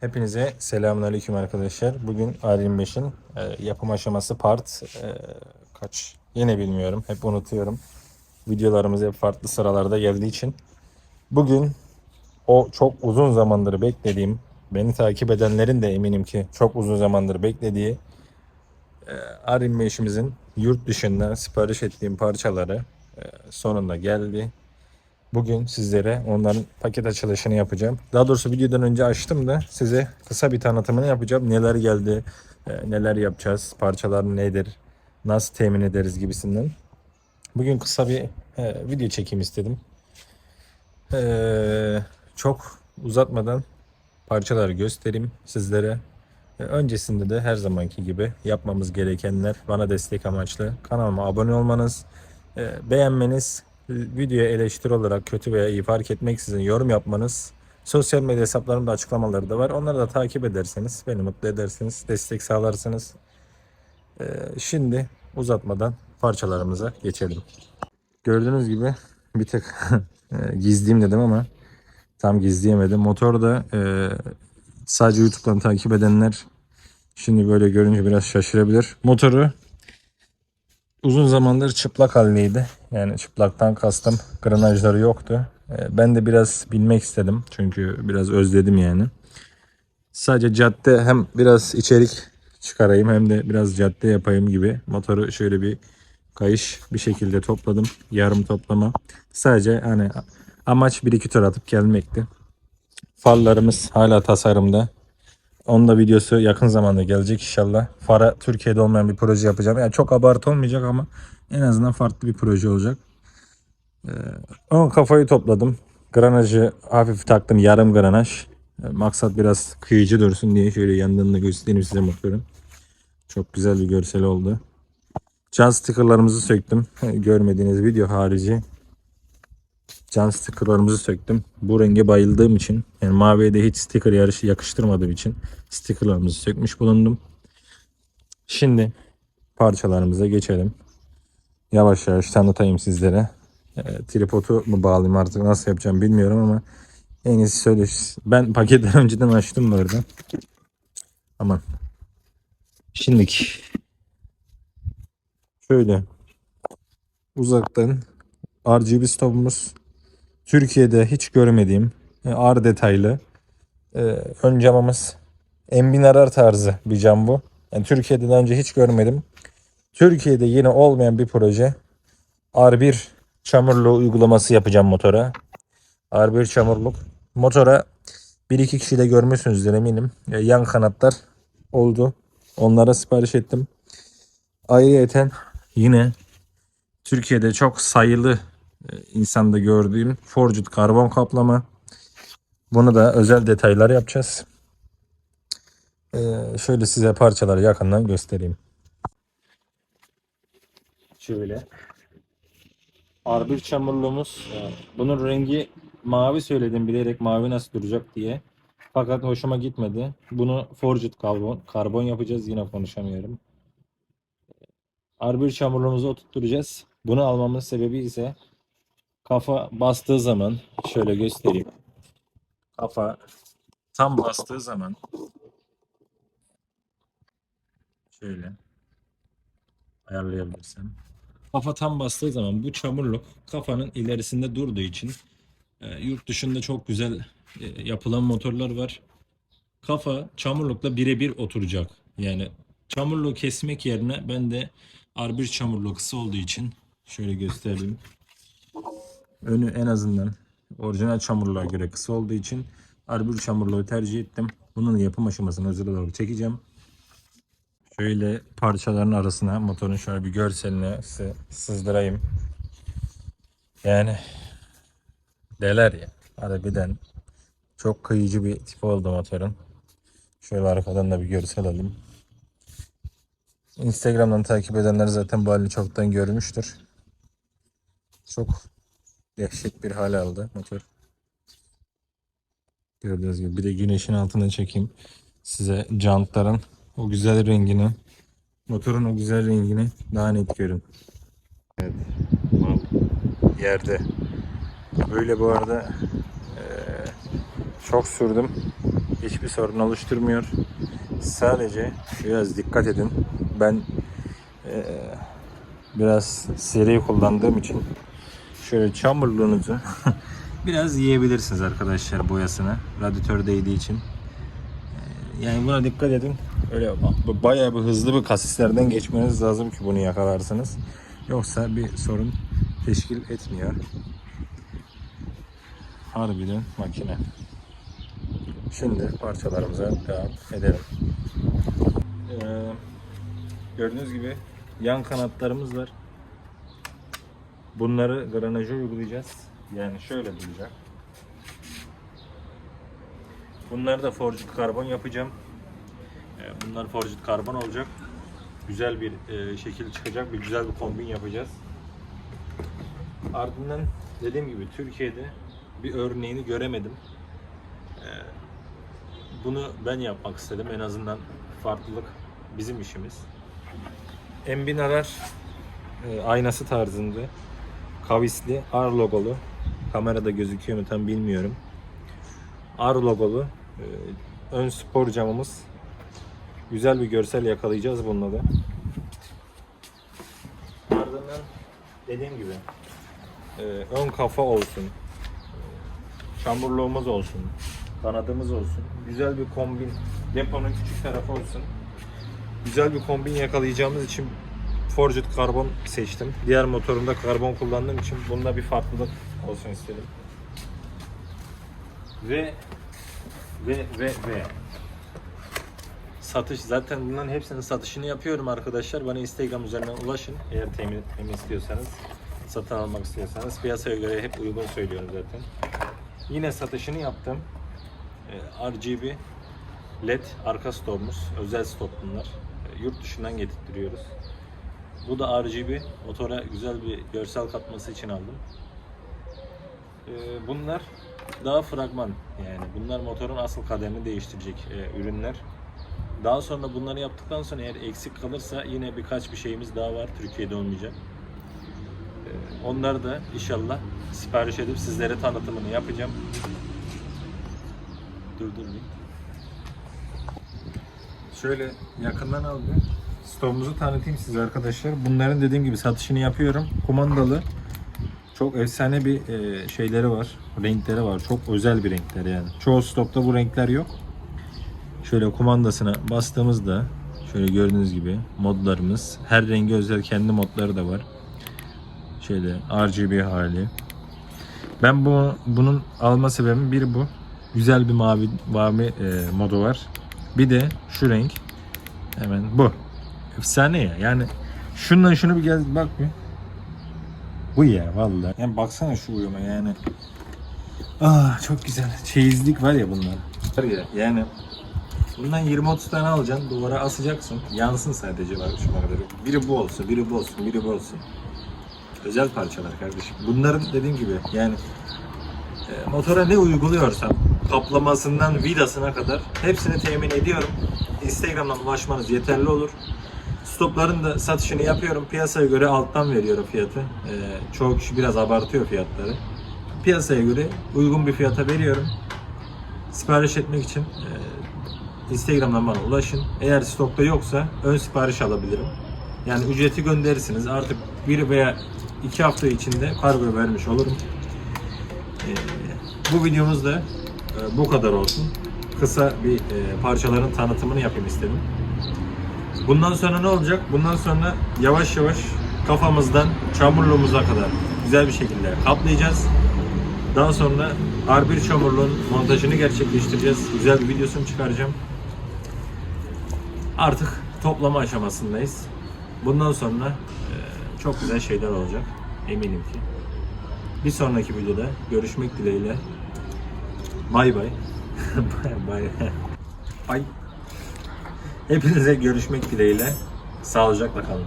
Hepinize selamünaleyküm arkadaşlar. Bugün R25'in e, yapım aşaması part e, kaç? Yine bilmiyorum. Hep unutuyorum. Videolarımız hep farklı sıralarda geldiği için. Bugün o çok uzun zamandır beklediğim, beni takip edenlerin de eminim ki çok uzun zamandır beklediği e, R25'imizin yurt dışından sipariş ettiğim parçaları e, sonunda geldi. Bugün sizlere onların paket açılışını yapacağım. Daha doğrusu videodan önce açtım da size kısa bir tanıtımını yapacağım. Neler geldi, e, neler yapacağız, parçalar nedir, nasıl temin ederiz gibisinden. Bugün kısa bir e, video çekeyim istedim. E, çok uzatmadan parçaları göstereyim sizlere. Öncesinde de her zamanki gibi yapmamız gerekenler bana destek amaçlı kanalıma abone olmanız, beğenmeniz, videoya eleştiri olarak kötü veya iyi fark etmeksizin yorum yapmanız, sosyal medya hesaplarımda açıklamaları da var. Onları da takip ederseniz, beni mutlu edersiniz, destek sağlarsınız. E, Şimdi uzatmadan parçalarımıza geçelim. Gördüğünüz gibi bir tık e, gizleyeyim dedim ama tam gizleyemedim. Motor da e, sadece YouTube'dan takip edenler şimdi böyle görünce biraz şaşırabilir. Motoru uzun zamandır çıplak haldeydi. Yani çıplaktan kastım granajları yoktu. E, Ben de biraz bilmek istedim. Çünkü biraz özledim yani. Sadece cadde hem biraz içerik çıkarayım hem de biraz cadde yapayım gibi. Motoru şöyle bir kayış bir şekilde topladım. Yarım toplama. Sadece hani amaç bir iki tur atıp gelmekti. Farlarımız hala tasarımda. Onun da videosu yakın zamanda gelecek inşallah. Fara Türkiye'de olmayan bir proje yapacağım. Yani çok abartı olmayacak ama en azından farklı bir proje olacak. Ee, ön kafayı topladım. Granajı hafif taktım. Yarım granaj. Ee, Maksat biraz kıyıcı dursun diye şöyle yandan da göstereyim size motorun. Çok güzel bir görsel oldu. Can stickerlarımızı söktüm. Görmediğiniz video harici. Can stickerlarımızı söktüm. Bu renge bayıldığım için yani maviye de hiç sticker yarışı yakıştırmadığım için stickerlarımızı sökmüş bulundum. Şimdi parçalarımıza geçelim. Yavaş yavaş tanıtayım sizlere. E, tripodu mu bağlayayım artık nasıl yapacağım bilmiyorum ama en iyisi söyle. Ben paketleri önceden açtım bu arada. Aman. Şimdiki şöyle uzaktan RGB stopumuz Türkiye'de hiç görmediğim e, R detaylı e, ön camımız Embinarar tarzı bir cam bu. Yani Türkiye'de daha önce hiç görmedim. Türkiye'de yine olmayan bir proje. R1 çamurluğu uygulaması yapacağım motora. R1 çamurluk. Motora bir iki kişi de görmüşsünüzdür eminim. E, yan kanatlar oldu. Onlara sipariş ettim. Ayrıyeten yine Türkiye'de çok sayılı insanda gördüğüm forged karbon kaplama. Bunu da özel detaylar yapacağız. Ee, şöyle size parçaları yakından göstereyim. Şöyle. R1 çamurluğumuz. Bunun rengi mavi söyledim bilerek mavi nasıl duracak diye. Fakat hoşuma gitmedi. Bunu forged karbon, karbon yapacağız. Yine konuşamıyorum. R1 çamurluğumuzu oturtturacağız. Bunu almamın sebebi ise kafa bastığı zaman şöyle göstereyim. Kafa tam bastığı zaman şöyle ayarlayabilirsem. Kafa tam bastığı zaman bu çamurluk kafanın ilerisinde durduğu için e, yurt dışında çok güzel e, yapılan motorlar var. Kafa çamurlukla birebir oturacak. Yani çamurluğu kesmek yerine ben de R1 çamurluğu kısa olduğu için şöyle göstereyim. Önü en azından orijinal çamurluğa göre kısa olduğu için R1 çamurluğu tercih ettim. Bunun yapım aşamasını özel olarak çekeceğim. Şöyle parçaların arasına motorun şöyle bir görselini sızdırayım. Yani deler ya. Harbiden çok kıyıcı bir tip oldu motorun. Şöyle arkadan da bir görsel alayım. Instagram'dan takip edenler zaten bu halini çoktan görmüştür. Çok dehşet bir hal aldı motor. Gördüğünüz gibi bir de güneşin altına çekeyim size jantların o güzel rengini motorun o güzel rengini daha net görün. Evet. Mal yerde. Böyle bu arada eee, çok sürdüm. hiçbir sorun oluşturmuyor. Sadece biraz dikkat edin. Ben eee, biraz seri kullandığım için şöyle çamurluğunuzu biraz yiyebilirsiniz arkadaşlar boyasını. Radyatör değdiği için. Eee, Yani buna dikkat edin. Öyle ba- bayağı bir hızlı bir kasislerden geçmeniz lazım ki bunu yakalarsınız. Yoksa bir sorun teşkil etmiyor. Harbiden makine. Şimdi parçalarımıza devam edelim. Ee, gördüğünüz gibi yan kanatlarımız var. Bunları granaja uygulayacağız. Yani şöyle duracak. Bunları da forged karbon yapacağım. Ee, Bunlar forged karbon olacak. Güzel bir e, şekil çıkacak. Bir güzel bir kombin yapacağız. Ardından dediğim gibi Türkiye'de bir örneğini göremedim. Ee, Bunu ben yapmak istedim. En azından farklılık bizim işimiz. Embinalar e, aynası tarzında kavisli R logolu kamerada gözüküyor mu tam bilmiyorum. R logolu e, ön spor camımız güzel bir görsel yakalayacağız bununla da. Ardından dediğim gibi e, ön kafa olsun, e, çamurluğumuz olsun, kanadımız olsun, güzel bir kombin, deponun küçük tarafı olsun. Güzel bir kombin yakalayacağımız için Forged karbon seçtim. Diğer motorumda karbon kullandığım için bunda bir farklılık olsun istedim. Ve ve ve ve satış zaten bunların hepsinin satışını yapıyorum arkadaşlar. Bana Instagram üzerinden ulaşın eğer temin etmemi istiyorsanız, satın almak istiyorsanız piyasaya göre hep uygun söylüyorum zaten. Yine satışını yaptım. Ee, RGB LED arka stopumuz. Özel stop bunlar. Ee, Yurt dışından getirtiyoruz. Bu da RGB. Motora güzel bir görsel katması için aldım. Ee, Bunlar daha fragman yani bunlar motorun asıl kaderini değiştirecek e, ürünler. Daha sonra bunları yaptıktan sonra eğer eksik kalırsa yine birkaç bir şeyimiz daha var Türkiye'de olmayacak. Ee, Onları da inşallah sipariş edip sizlere tanıtımını yapacağım. Dur dur bir. Şöyle yakından al bir. Stokumuzu tanıtayım size arkadaşlar. Bunların dediğim gibi satışını yapıyorum. Kumandalı. Çok efsane bir e, şeyleri var. Renkleri var. Çok özel bir renkler yani. Çoğu stokta bu renkler yok. Şöyle kumandasına bastığımızda şöyle gördüğünüz gibi modlarımız. Her rengi özel kendi modları da var. Şöyle RGB hali. Ben bu bunun alma sebebim bir bu. Güzel bir mavi mavi e, modu var. Bir de şu renk. Hemen bu. Efsane ya. Yani şundan şunu bir gel bak bir. Bu ya vallahi. Yani baksana şu uyuma yani. Ah çok güzel. Çeyizlik var ya bunlar. Var ya yani bundan 20-30 tane alacaksın. Duvara asacaksın. Yansın sadece bak şuna kadar. Biri bu olsun, biri bu olsun, biri bu olsun. Özel parçalar kardeşim. Bunların dediğim gibi yani e, motora ne uyguluyorsam kaplamasından vidasına kadar hepsini temin ediyorum. Instagram'dan ulaşmanız yeterli olur. Stopların da satışını yapıyorum. Piyasaya göre alttan veriyorum fiyatı. Ee, çoğu kişi biraz abartıyor fiyatları. Piyasaya göre uygun bir fiyata veriyorum. Sipariş etmek için e, Instagram'dan bana ulaşın. Eğer stokta yoksa ön sipariş alabilirim. Yani ücreti gönderirsiniz. Artık bir veya iki hafta içinde kargo vermiş olurum. Ee, bu videomuz da e, bu kadar olsun. Kısa bir e, parçaların tanıtımını yapayım istedim. Bundan sonra ne olacak? Bundan sonra yavaş yavaş kafamızdan çamurluğumuza kadar güzel bir şekilde kaplayacağız. Daha sonra R1 çamurluğun montajını gerçekleştireceğiz. Güzel bir videosunu çıkaracağım. Artık toplama aşamasındayız. Bundan sonra e, çok güzel şeyler olacak. Eminim ki. Bir sonraki videoda görüşmek dileğiyle. Bay bay. bay bay. Bay. Hepinize görüşmek dileğiyle. Sağlıcakla kalın.